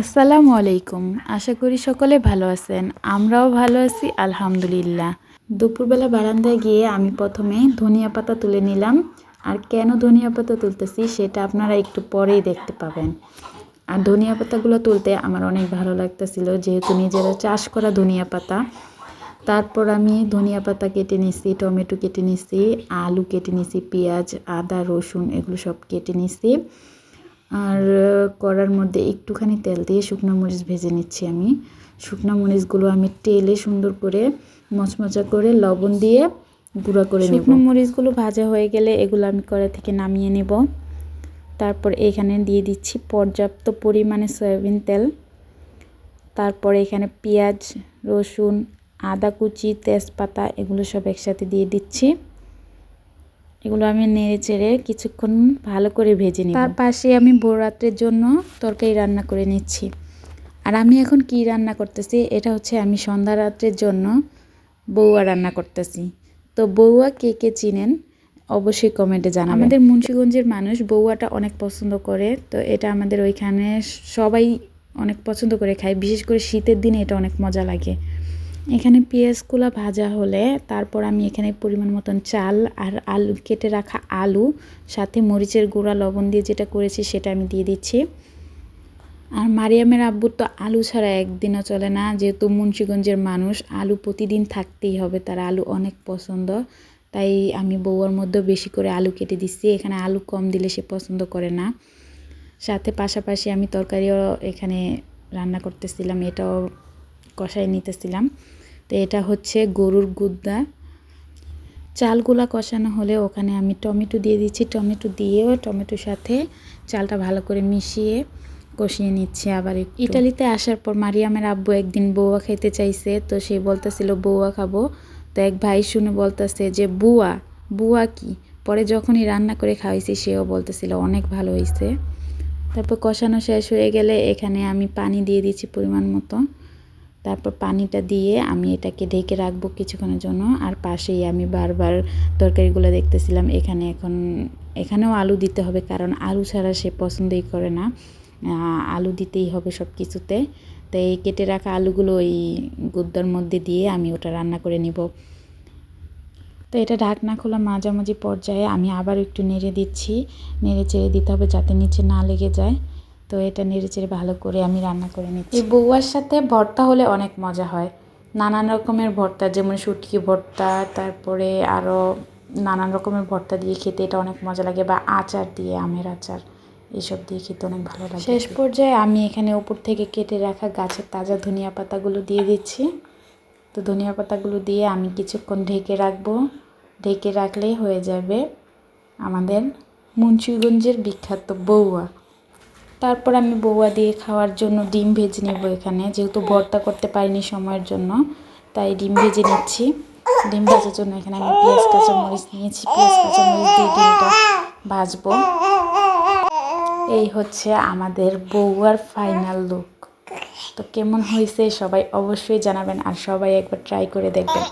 আসসালামু আলাইকুম। আশা করি সকলে ভালো আছেন। আমরাও ভালো আছি, আলহামদুলিল্লাহ। দুপুরবেলা বারান্দায় গিয়ে আমি প্রথমে ধনিয়া পাতা তুলে নিলাম। আর কেন ধনিয়া পাতা তুলতেছি সেটা আপনারা একটু পরেই দেখতে পাবেন। আর ধনিয়া পাতাগুলো তুলতে আমার অনেক ভালো লাগতেছিল, যেহেতু নিজেরা চাষ করা ধনিয়া পাতা। তারপর আমি ধনিয়া পাতা কেটে নিছি, টমেটো কেটে নিছি, আলু কেটে নিছি, পেঁয়াজ, আদা, রসুন, এগুলো সব কেটে নিছি। আর কড়ার মধ্যে একটুখানি তেল দিয়ে শুকনো মরিচ ভেজে নিচ্ছি আমি। শুকনো মরিচগুলো আমি তেলে সুন্দর করে মচমচা করে লবণ দিয়ে গুঁড়া করে নেব। শুকনো মরিচগুলো ভাজা হয়ে গেলে এগুলো আমি কড়া থেকে নামিয়ে নেব। তারপর এখানে দিয়ে দিচ্ছি পর্যাপ্ত পরিমাণে সয়াবিন তেল। তারপর এখানে পেঁয়াজ, রসুন, আদা কুচি, তেজপাতা এগুলো সব একসাথে দিয়ে দিচ্ছি। এগুলো আমি নেড়ে চেড়ে কিছুক্ষণ ভালো করে ভেজে নিই তার পাশে আমি রাত্রের জন্য তরকারি রান্না করে নিচ্ছি। আর আমি এখন কি রান্না করতেছি এটা হচ্ছে আমি সন্ধ্যা রাত্রের জন্য বৌয়া রান্না করতেছি। তো বৌয়া কে কে চিনেন অবশ্যই কমেন্টে জানাবেন। আমাদের মুন্সীগঞ্জের মানুষ বৌয়াটা অনেক পছন্দ করে তো এটা আমাদের ওইখানে সবাই অনেক পছন্দ করে খায় বিশেষ করে শীতের দিনে এটা অনেক মজা লাগে। এখানে পেঁয়াজগুলো ভাজা হলে তারপর আমি এখানে পরিমাণ মতন চাল আর আলু, কেটে রাখা আলু, সাথে মরিচের গুঁড়া, লবণ দিয়ে যেটা করেছি সেটা আমি দিয়ে দিচ্ছি। আর মারিয়ামের আব্বুর তো আলু ছাড়া একদিনও চলে না, যেহেতু মুন্সীগঞ্জের মানুষ, আলু প্রতিদিন থাকতেই হবে, তার আলু অনেক পছন্দ। তাই আমি বউয়ার মধ্যেও বেশি করে আলু কেটে দিচ্ছি, এখানে আলু কম দিলে সে পছন্দ করে না। সাথে পাশাপাশি আমি তরকারিও এখানে রান্না করতেছিলাম, এটাও কষাই নিতেছিলাম। তো এটা হচ্ছে গরুর গুদ্দা। চালগুলা কষানো হলে ওখানে আমি টমেটো দিয়ে দিচ্ছি। টমেটো দিয়েও টমেটোর সাথে চালটা ভালো করে মিশিয়ে কষিয়ে নিচ্ছি আবার ইটালিতে আসার পর মারিয়ামের আব্বু একদিন বৌয়া খেতে চাইছে, তো সে বলতেছিল বৌয়া খাব। তো এক ভাই শুনে বলতেছে যে, বুয়া? বুয়া কি? পরে যখনই রান্না করে খাওয়াইছি, সেও বলতেছিল, অনেক ভালো হয়েছে তারপর কষানো শেষ হয়ে গেলে এখানে আমি পানি দিয়ে দিচ্ছি পরিমাণ মতো। তারপর পানিটা দিয়ে আমি এটাকে ঢেকে রাখব কিছুক্ষণের জন্য। আর পাশেই আমি বারবার তরকারিগুলো দেখতেছিলাম, এখানে এখন, এখানেও আলু দিতে হবে কারণ আলু ছাড়া সে পছন্দই করে না। আলু দিতেই হবে সব কিছুতে তো এই কেটে রাখা আলুগুলো ওই গুদ্দার মধ্যে দিয়ে আমি ওটা রান্না করে নিব। তো এটা ঢাকনা খোলা মাঝামাঝি পর্যায়ে আমি আবার একটু নেড়ে দিচ্ছি। নেড়ে চেড়ে দিতে হবে যাতে নিচে না লেগে যায়। তো এটা নেড়ে চেড়ে ভালো করে আমি রান্না করে নিচ্ছি। এই বউয়ার সাথে ভর্তা হলে অনেক মজা হয়। নানান রকমের ভর্তা যেমন শুটকি ভর্তা তারপরে আরও নানান রকমের ভর্তা দিয়ে খেতে এটা অনেক মজা লাগে বা আচার দিয়ে আমের আচার এসব দিয়ে খেতে অনেক ভালো লাগে। শেষ পর্যায়ে আমি এখানে উপর থেকে কেটে রাখা গাছের তাজা ধনিয়া পাতাগুলো দিয়ে দিচ্ছি। তো ধনিয়া পাতাগুলো দিয়ে আমি কিছুক্ষণ ঢেকে রাখব। ঢেকে রাখলেই হয়ে যাবে আমাদের মুন্সিগঞ্জের বিখ্যাত বউয়া তারপর আমি বউয়া দিয়ে খাওয়ার জন্য ডিম ভেজে নেব এখানে, যেহেতু ভর্তা করতে পারিনি সময়ের জন্য, তাই ডিম ভেজে নিচ্ছি। ডিম ভাজার জন্য এখানে আমি পেঁয়াজ, কাঁচামরিচ নিয়েছি, পেঁয়াজ, কাঁচামরিচ দিয়ে ডিমটা ভাজবো। এই হচ্ছে আমাদের বউয়ার ফাইনাল লুক। তো কেমন হয়েছে সবাই অবশ্যই জানাবেন আর সবাই একবার ট্রাই করে দেখবেন।